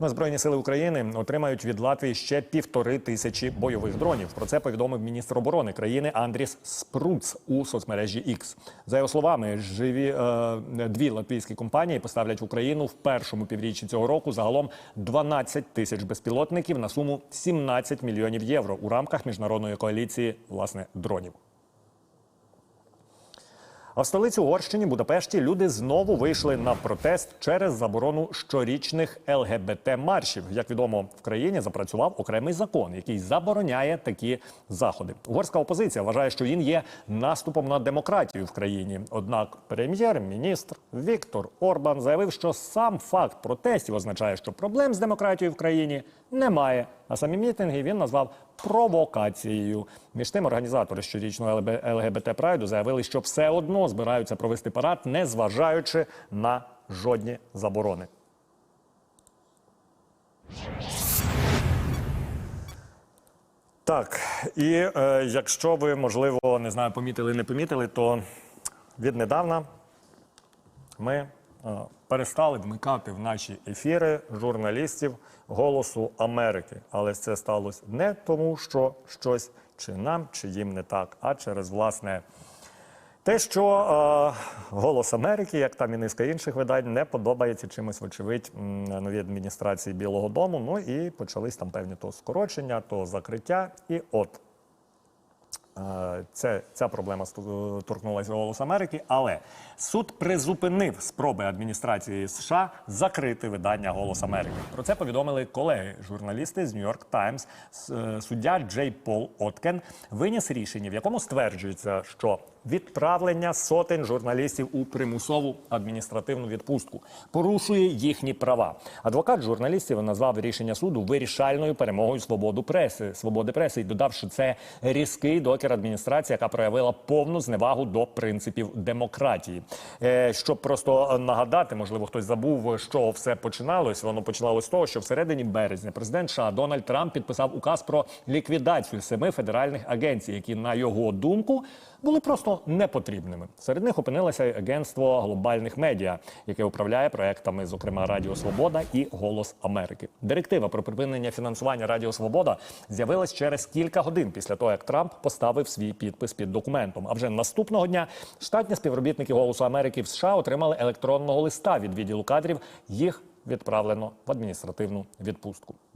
Ну, Збройні сили України отримають від Латвії ще півтори тисячі бойових дронів. Про це повідомив міністр оборони країни Андріс Спруц у соцмережі X. За його словами, живі е, дві латвійські компанії поставлять в Україну в першому півріччі цього року загалом 12 тисяч безпілотників на суму 17 мільйонів євро у рамках міжнародної коаліції власне дронів. А в столиці Угорщині Будапешті люди знову вийшли на протест через заборону щорічних ЛГБТ-маршів. Як відомо, в країні запрацював окремий закон, який забороняє такі заходи. Угорська опозиція вважає, що він є наступом на демократію в країні. Однак прем'єр-міністр Віктор Орбан заявив, що сам факт протестів означає, що проблем з демократією в країні немає. А самі мітинги він назвав провокацією. Між тим, організатори щорічного ЛГБТ Прайду заявили, що все одно збираються провести парад, не зважаючи на жодні заборони. Так, і е, якщо ви, можливо, не знаю, помітили, не помітили, то віднедавна ми перестали вмикати в наші ефіри журналістів Голосу Америки. Але це сталося не тому, що щось чи нам, чи їм не так, а через власне. Те, що е, голос Америки, як там і низка інших видань, не подобається чимось, вочевидь, новій адміністрації Білого Дому. Ну і почались там певні то скорочення, то закриття. І от Е, Це ця проблема сту- торкнулася голос Америки, але суд призупинив спроби адміністрації США закрити видання Голос Америки. Про це повідомили колеги журналісти з Нью-Йорк Таймс. Е, Суддя Джей Пол Откен виніс рішення, в якому стверджується, що відправлення сотень журналістів у примусову адміністративну відпустку порушує їхні права. Адвокат журналістів назвав рішення суду вирішальною перемогою свободу преси, свободи преси і додав, що це різкий докір адміністрації, яка проявила повну зневагу до принципів демократії. Е, щоб просто нагадати, можливо, хтось забув, чого все починалось. Воно починалось з того, що всередині березня президент США Дональд Трамп підписав указ про ліквідацію семи федеральних агенцій, які, на його думку, були просто непотрібними. Серед них опинилося агентство глобальних медіа, яке управляє проектами, зокрема Радіо Свобода і Голос Америки. Директива про припинення фінансування Радіо Свобода з'явилась через кілька годин після того, як Трамп поставив свій підпис під документом. А вже наступного дня штатні співробітники Голосу Америки в США отримали електронного листа від відділу кадрів. Їх відправлено в адміністративну відпустку.